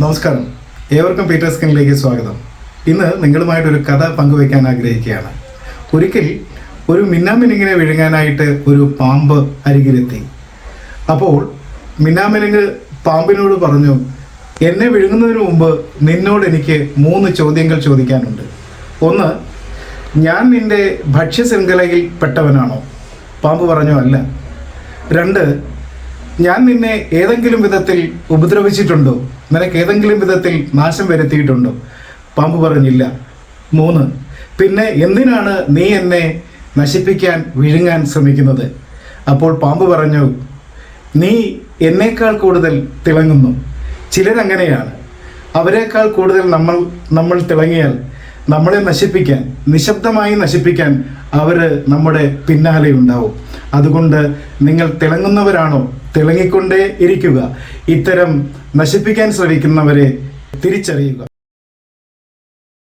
നമസ്കാരം. ഏവർക്കും പീറ്റർ സ്കിനിലേക്ക് സ്വാഗതം. ഇന്ന് നിങ്ങളുമായിട്ട് ഒരു കഥ പങ്കുവയ്ക്കാൻ ആഗ്രഹിക്കുകയാണ്. ഒരിക്കൽ ഒരു മിന്നാമിനിങ്ങിനെ വിഴുങ്ങാനായിട്ട് ഒരു പാമ്പ് അരികിലെത്തി. അപ്പോൾ മിന്നാമിനിങ് പാമ്പിനോട് പറഞ്ഞു എന്നെ വിഴുങ്ങുന്നതിന് മുമ്പ് നിന്നോട് എനിക്ക് മൂന്ന് ചോദ്യങ്ങൾ ചോദിക്കാനുണ്ട്. ഒന്ന് ഞാൻ നിന്റെ ഭക്ഷ്യശൃംഖലയിൽ പെട്ടവനാണോ? പാമ്പ് പറഞ്ഞു അല്ല. രണ്ട് ഞാൻ നിന്നെ ഏതെങ്കിലും വിധത്തിൽ ഉപദ്രവിച്ചിട്ടുണ്ടോ? നിനക്ക് ഏതെങ്കിലും വിധത്തിൽ നാശം വരുത്തിയിട്ടുണ്ടോ? പാമ്പ് പറഞ്ഞില്ല. മൂന്ന് പിന്നെ എന്തിനാണ് നീ എന്നെ നശിപ്പിക്കാൻ വിഴുങ്ങാൻ ശ്രമിക്കുന്നത്? അപ്പോൾ പാമ്പ് പറഞ്ഞു നീ എന്നേക്കാൾ കൂടുതൽ തിളങ്ങുന്നു. ചിലരങ്ങനെയാണ്. അവരെക്കാൾ കൂടുതൽ നമ്മൾ നമ്മൾ തിളങ്ങിയാൽ നമ്മളെ നശിപ്പിക്കാൻ നിശബ്ദമായി നശിപ്പിക്കാൻ അവർ നമ്മുടെ പിന്നാലെ ഉണ്ടാവും. അതുകൊണ്ട് നിങ്ങൾ തിളങ്ങുന്നവരാണോ? തിളങ്ങിക്കൊണ്ടേ ഇരിക്കുക. ഇത്തരം നശിപ്പിക്കാൻ ശ്രമിക്കുന്നവരെ തിരിച്ചറിയുക.